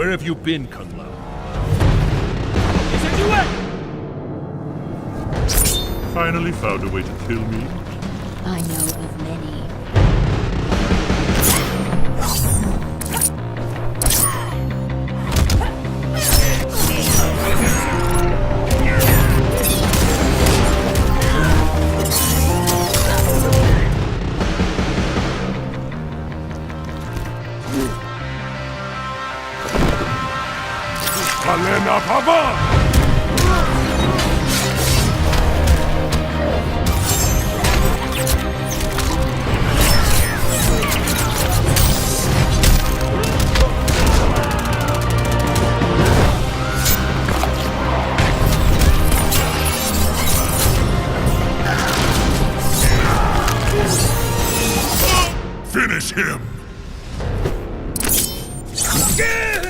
Where have you been, Kung Lao? Finally found a way to kill me. I know of many. Finish him! Yeah!